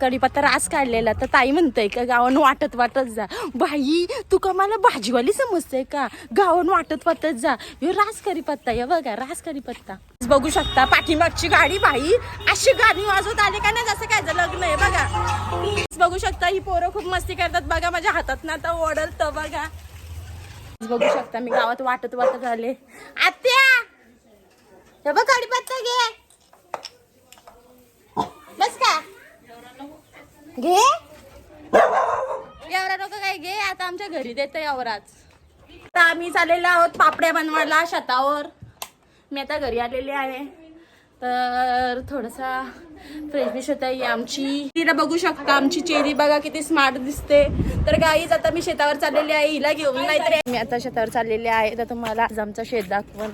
कढीपत्ता रास काढलेला. तर ताई म्हणते का गावान वाटत वाटत जा. बाई तू का मला भाजीवाली समजते का? गावान वाटत वाटत जा. यो रास कढीपत्ता या बघा रास कढीपत्ता बघू शकता पाठीमागची गाडी बाई अशी गाणी वाजवत आले का नाही? जसं काय लग्न आहे बघा. बघू शकता ही पोरं खूप मस्ती करतात बघा माझ्या हातात ना आता ओढलत बघा. बघू शकता मी गावात वाटत वाटत आले. आत्या हे बघ कढीपत्ता घे बस का घे. एवढा नको काय घे आता आमच्या घरी देत एवढाच आता आम्ही चाललेलो आहोत पापड्या बनवायला शेतावर. मी आता घरी आलेली आहे. तर थोडासा फ्रेश होत आहे आमची. तिला बघू शकता आमची चेरी बघा किती स्मार्ट दिसते. तर गाईच आता मी शेतावर चाललेली आहे. हिला घेऊन नाहीतर मी आता शेतावर चाललेली आहे. तर तुम्हाला आज आमचा शेत दाखवून.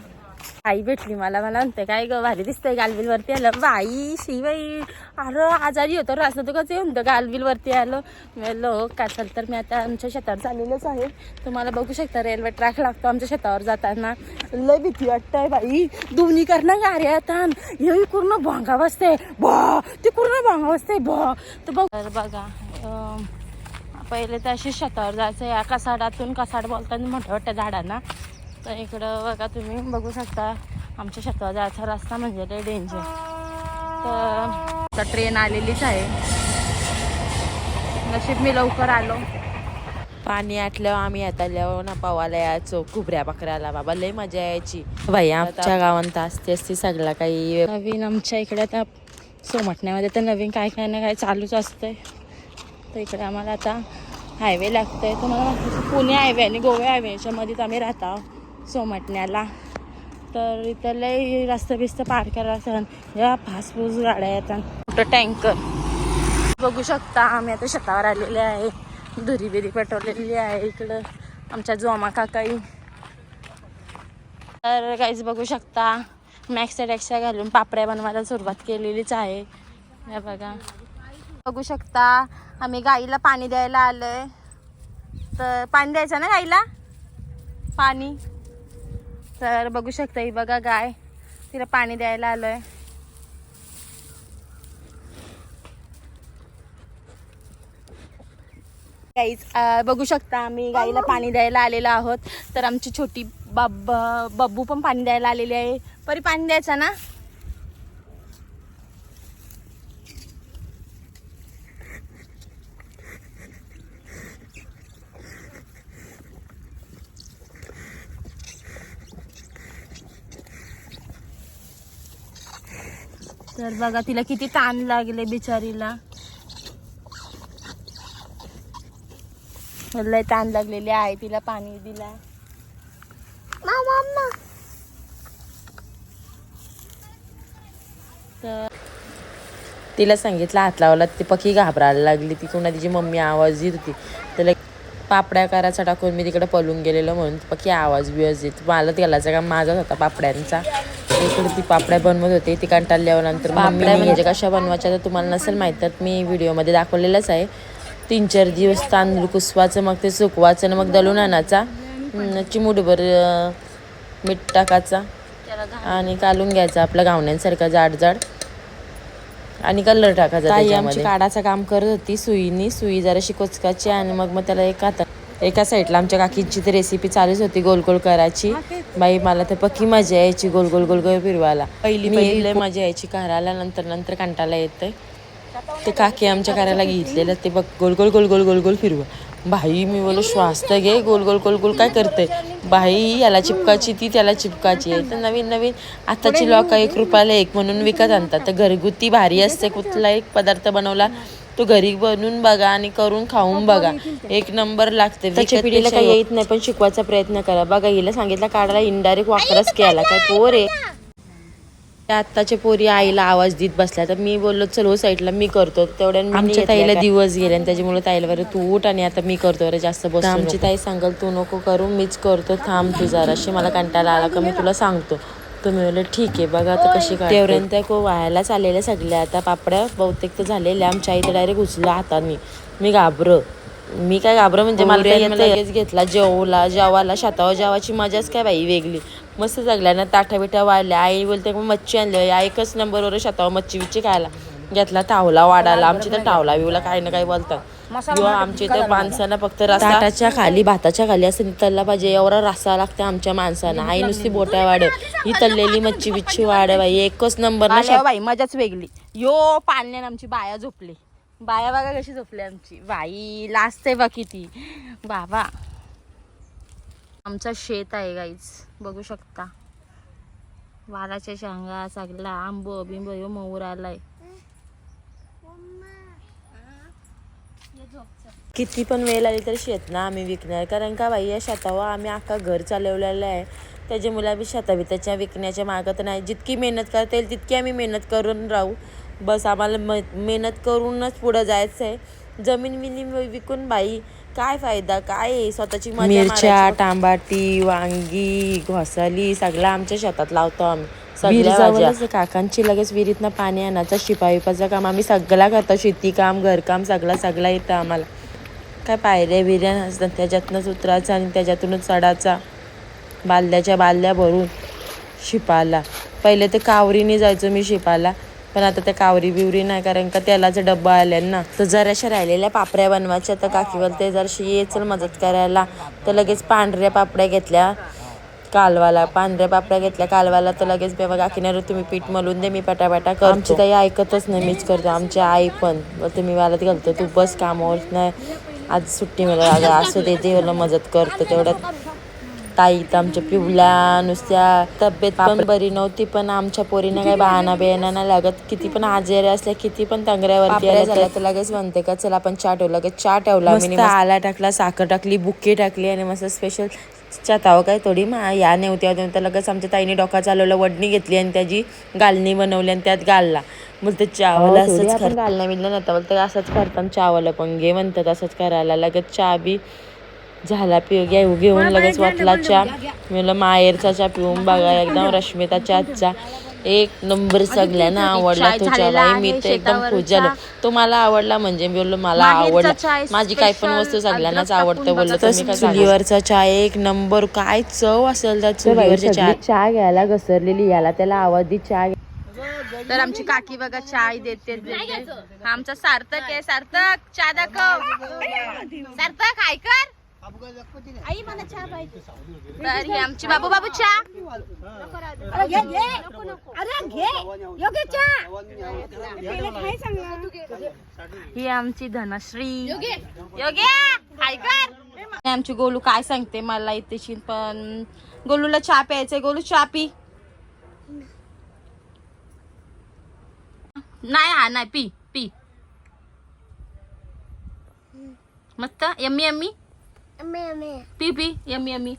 आई भेटली मला मला म्हणते काय ग भारी दिसतंय गालबिल वरती आलं. बाई शिवाई अरे आजारी होतं रासनं तू? कसं म्हणतं गालबिल वरती आलो. मेलो हो, काय चाल तर मी आता आमच्या शेतावर चाललेलोच आहे. तुम्हाला बघू शकता रेल्वे ट्रॅक लागतो आमच्या शेतावर जाताना. लय भीती वाटतंय बाई. दोन्ही करणं गाड्या येतात. हे पूर्ण भोंगा बसते बा ते पूर्ण भोंगा बसते बा. तर बघ बघा पहिले तर अशी शेतावर जायचं या कसाडातून कसाड बोलताना मोठ्या मोठ्या झाडांना. तर इकडं बघा तुम्ही बघू शकता आमच्या शेतावर जायचा रस्ता म्हणजे लय डेंजर तर आता ट्रेन आलेलीच आहे. नशीब मी लवकर आलो. पाणी आटल्यावर आम्ही येताल्यावर ना पावाला यायचो कुबऱ्या बकऱ्याला. बाबा लय मजा यायची. बाई आमच्या गावात असते असते सगळा काही. नवीन आमच्या इकडे आता सोमटण्यामध्ये तर नवीन काय काय ना काय चालूच असतंय. तर इकडे आम्हाला आता हायवे लागतंय. तर मला पुणे हायवे आणि गोवा हायवे याच्यामध्येच आम्ही राहतो सोमटण्याला. तर इथं लय रस्त बिस्त पार करायला या फासफूस गाड्या येतात मोठं टँकर. बघू शकता आम्ही आता शेतावर आलेले आहे. धुरी बिरी पेटवलेली आहे इकडं. आमच्या जोमा काकाई. तर काहीच बघू शकता मॅक्सा टॅक्सा घालून पापड्या बनवायला सुरुवात केलेलीच आहे. हे बघा. बघू शकता आम्ही गाईला पाणी द्यायला आलोय. तर पाणी द्यायचं ना गाईला? पाणी. तर बघू शकता ही बघा गाय. तिला पाणी द्यायला आलोय. गाईच बघू शकता आम्ही गाईला पाणी द्यायला आलेलो आहोत. तर आमची छोटी बाब बब्बू पण पाणी द्यायला आलेली आहे. परी पाणी द्यायचं ना? तर बघा तिला किती ताण लागले बिचारीला. लय ताण लागलेली आहे तिला पाणी दिला. तर तिला सांगितलं हात लावला ती पखी घाबरायला लागली. ती पुन्हा तिची मम्मी आवाज येत होती. त्याला पापड्या करायचा टाकून मी तिकडे पळून गेलेलो म्हणून पखी आवाज बिवाज येत मला घालायचा का माझाच होता पापड्यांचा. इकडे ती पापड्या बनवत होती ती कंटाळल्यावर नंतर पापड्या म्हणजे कशा बनवायच्या तर तुम्हाला नसेल माहीत तर मी व्हिडिओमध्ये दाखवलेलंच आहे. तीन चार दिवस तांदूळ कुसवायचं मग ते सुकवायचं आणि मग दलून आणायचा. चिमूटभर मीठ टाकायचा आणि कालून घ्यायचा आपला गावण्यांसारखा जाड जाड आणि कलर टाकायचा आमची काढाचं काम करत होती सुईनी सुई जराशी कोचकाची आणि मग मग त्याला एक हाता एका साईडला आमच्या काकींची ती रेसिपी चालूच होती गोल गोल करायची बाई मला तर पक्की मजा यायची गोल गोल गोल गोल फिरवायला पहिली पहिली लय मजा यायची करायला नंतर नंतर कंटाला येतंय ते काकी आमच्या करायला घेतलेलं ते बघ गोल गोल गोल गोल गोल गोल फिरवा बाई मी बोलो श्वास तर घे गोल गोल गोल गोल काय करते बाई याला चिपकाची ती त्याला चिपकाची आहे तर नवीन नवीन आताची लोक एक रुपयाला एक म्हणून विकत आणतात तर घरगुती भारी असते कुठला एक पदार्थ बनवला तो घरी बनवून बघा आणि करून खाऊन बघा. एक नंबर लागते त्याच्या पिढीला काही येत नाही पण शिकवायचा प्रयत्न करा. बघा हिला सांगितलं काढायला इनडायरेक्ट वाकरच केला काय पोर आहे. त्या आत्ताच्या पोरी आईला आवाज देत बसल्या. तर मी बोललो चल हो साईडला मी करतो. तेवढ्या आमच्या ताईला दिवस गेले आणि त्याच्यामुळे ताईला बरं तू उठ आणि आता मी करतो अरे जास्त बस आमची ताई सांगल तू नको करू मीच करतो थांब तू जराशी. मला कंटाळा आला का मी तुला सांगतो. तुम्ही बोलले ठीक आहे बघा आता कशी काय तेवढ्यानं त्या को व्हायलाच आलेल्या सगळ्या. आता पापड्या बहुतेक तर झालेल्या. आमच्या आई तर डायरेक्ट उचला हाताने. मी घाबर. मी काय घाबर म्हणजे मला घेतला जेवला जेवाला शेतावर जेवाची मजाच काय बाई वेगळी. मस्त जगल्या ना ताठा बिठा वाढल्या आई बोलते मग मच्छी आणली. आई एकच नंबरवर शेतावर मच्छी बिच्छी खायला. घेतला टावला वाढायला. आमची तर टावला बिवला काही ना काही बोलतात. किंवा आमच्या इथे माणसांना फक्त ताटाच्या खाली भाताच्या खाली असं तळला पाहिजे. एवढा रस्सा लागतो आमच्या माणसांना. आई नुसती बोट्या वाढ ही तळलेली मच्छी बिच्छी वाढ बाई. एकच नंबर ना बाई मजाच वेगळी. यो पाळण्यान आमची बाया झोपली. बाया बघा कशी झोपली आमची. बाई लास्ट आहे बा किती. बाबा आमचं शेत आहे गाईच बघू शकता. वालाच्या शेंगा सगळा आंब बिंब यो मोर आलाय. किती पण वेळ आली तरी शेत ना आम्ही विकणार. कारण का बाई या शेतावर आम्ही अख्खा घर चालवलेलं आहे. त्याच्या मुला बी शेता त्याच्या विकण्याच्या मागत नाही. जितकी मेहनत करता येईल तितकी आम्ही मेहनत करून राहू. बस आम्हाला म मेहनत करूनच पुढं जायचं आहे जमीन विनी विकून बाई काय फायदा? काय? स्वतःची मिरच्या टांबाटी वांगी घोसाली सगळं आमच्या शेतात लावतो आम्ही. सगळ्या. काकांची लगेच विहिरीतनं पाणी आणायचं शिपा विपाचं काम. आम्ही सगळं करतो. शेती काम घरकाम सगळं सगळं येतं आम्हाला. काय पायऱ्या बिऱ्या नसतात. त्याच्यातनंच उतरायचं आणि त्याच्यातूनच चढायचा बाल्याच्या बाल्या भरून शिपाला. पहिले ते कावरीने जायचो मी शिपाला पण आता त्या कावरी बिवरी नाही कारण का तेलाचा डब्बा आल्या ना. तर जराशा राहिलेल्या पापड्या बनवायच्या. तर काकीवर ते जरशी येचल मदत करायला. तर लगेच पांढऱ्या पापड्या घेतल्या कालवाला. पांढऱ्या पापड्या घेतल्या कालवाला तर लगेच बेबा काकीने तुम्ही पीठ मलून दे मी पटापटा कर आमची ताई ऐकतच नाही मीच करतो. आमची आई पण. मग तुम्ही मला घालतो तू बस कामावर नाही. आज सुट्टी मला अगं असू दे देवाला मदत करतो तेवढ्यात. ताई तर आमच्या पिवल्या नुसत्या तब्येत पण बरी नव्हती पण आमच्या पोरीने काही बहाना बिहाना नाही लागत. किती पण आजारी असल्या किती पण तंगऱ्यावरती झाल्या तर लगेच म्हणते का चल आपण चहा ठेवू लगेच चहा ठेवला मी आला टाकला साखर टाकली बुके टाकली आणि मस्त स्पेशल चतावं काय थोडी मा या नेवत्या नेवत्या लगेच आमच्या ताईने डोका चालवलं वडणी घेतली आणि त्याची गालणी बनवली आणि त्यात गालला. बोलते चावला असंच गालण्या मिळलं नव्हतं बोलते असंच करताना चावलं पण घे म्हणतात असंच करायला. लगेच चहा बी झाला पिऊ घेऊ घेऊन लगेच वाटला चहा मी माहेरचा चहा पिऊन बघा एकदम रश्मिताच्या आजचा एक नंबर सगळ्यांना आवडला तो चहा बाई मी तर एकदम खुश झालो. तो मला आवडला म्हणजे मी बोललो मला आवडला. माझी काही पण वस्तू सगळ्यांनाच आवडतं बोललो तुम्ही चुलीवरचा चहा एक नंबर. काय चव असेल त्या चुलीवरच्या चहा? चहा घ्यायला घसरलेली याला त्याला आवाज दी चहा तर आमची काकी बघा चाय देते. हा आमचा सार्थक आहे. सार्थक चहा दाखव. सार्थक तर ही आमची बाबू बाबू चहा. ही आमची धनश्री. योग्य हाय कर. आमची गोलू काय सांगते मला इथेशी पण गोलूला चहा प्यायचंय. गोलू चहा पी. नाही हा नाही पी पी. मस्त? Yummy yummy? पी पी यम्मी यम्मी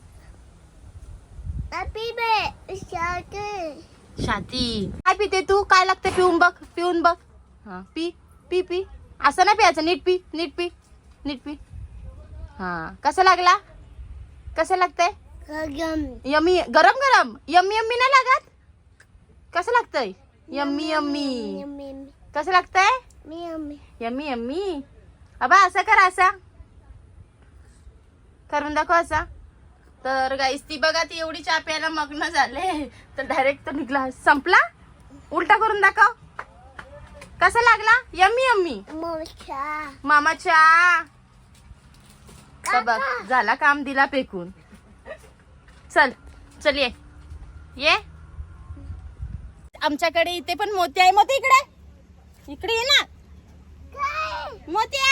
शाती काय पिते तू काय लागते पिऊन बघ पिऊन बघ. हा. पी पी पी. असं नाही प्यायचं नीट पी नीट पी नीट पी. हा. कसं लागला? कसं लागतंय? यम्मी गरम गरम. यम्मी यम्मी नाही लागत? कसं लागतंय? यम्मी यम्मी कसं लागतंय? यम्मी यम्मी अबा असं कर असा. करून दाखव असा. तर गाईस ती बघा ती एवढी चहा प्यायला मग्न झाले. तर डायरेक्ट तो निघला. संपला? उलटा करून दाखव. कसा लागला? Yummy yummy. मामाच्या तर बघ झाला काम दिला फेकून. चल चल ये. ये. आमच्याकडे इथे पण मोती आहे. मोती इकडे. इकडे ये ना. मोत्या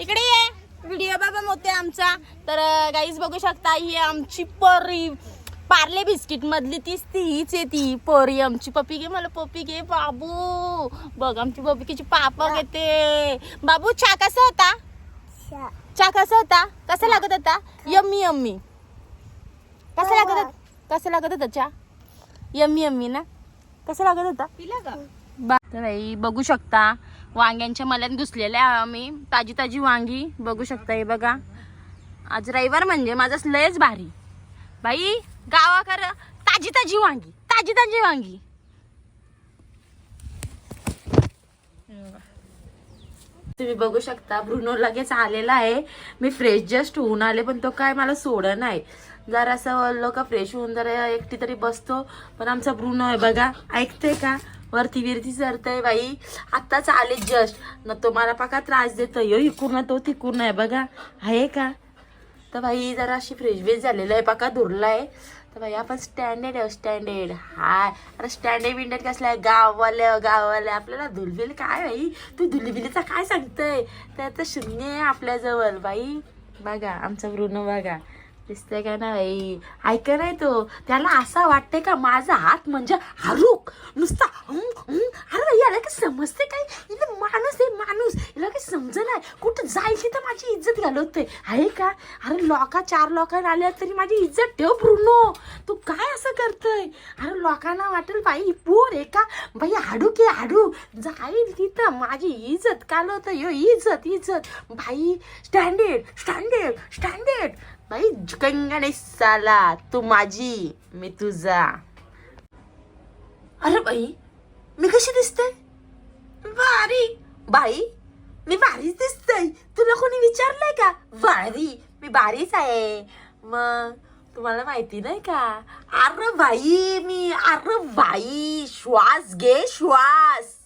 इकडे ये. व्हिडिओ बाबा मोत्या आमचा. तर गाईज बघू शकता ही आमची परी पार्ले बिस्किट मधली तीच ती हीच आहे ती परी. आमची पप्पी घे मला पप्पी घे बाबू. बघ आमची पप्पीची पापा घेते. बाबू चहा कसा होता? चहा. कसा होता? कसा लागत होता? Yummy yummy. कसा लागत होता? कसा लागत होता चहा? यम्मी यम्मी ना? कसा लागत होता? बा- तर बाई बघू शकता. वांग्यांच्या मल्यात घुसलेल्या आम्ही. ताजी ताजी वांगी. बघू शकता हे बघा. आज रविवार म्हणजे माझं लयच भारी. बाई गावाकर ताजी ताजी वांगी. ताजी ताजी वांगी. तुम्ही बघू शकता ब्रुनो लगेच आलेला आहे. मी फ्रेश जस्ट होऊन आले पण तो काय मला सोड नाही. जर असं लोक का फ्रेश होऊन जरा एकटी तरी बसतो. पण आमचा ब्रुनो आहे बघा. ऐकते का? वरती विरती चरतय बाई. आत्ताच आले जस्ट. न तो मला पाका त्रास देतोय. यो इकून तो तिकडून आहे बघा. आहे का? तर बाई जरा अशी फ्रेश झालेलं आहे. पाका धुरलाय. तर बाई आपण स्टँडर्ड आहे स्टँडर्ड हाय. अरे स्टँडर्ड बिंडर्ड कसलं आहे? गाववाले गाववाले. आपल्याला धुलबिल काय बाई? तू धुलबिलीचा काय सांगतय? तर आता शून्य आहे आपल्याजवळ बाई. बघा आमचा वृण बघा. दिसतंय का ना बाई ऐका नाही तो. त्याला असं वाटतंय का माझा हात म्हणजे हारूक. नुसता अरे याला काय समजते काय? माणूस आहे माणूस. याला काही समज नाही. कुठं जाईल तिथं माझी इज्जत घालवते आहे का? अरे लोका चार लोकांना आल्या तरी माझी इज्जत ठेव ब्रुनो. तू काय असं करतोय? अरे लोकांना वाटेल बाई पोर आहे का? बाई हाडू की हाडू. जाईल तिथं माझी इज्जत कालवत यो इज्जत इज्जत. बाई स्टँडर्ड स्टँडर्ड स्टँडर्ड बाई झुकेंगा नाही साला तू माझी मी तुझा. अरे बाई मी कशी दिसते? भारी. बाई मी भारीच दिसतय तुला कोणी विचारलंय का? भारी मी भारीच आहे. मग तुम्हाला माहिती नाही का? अरे बाई मी अरे बाई श्वास घे श्वास.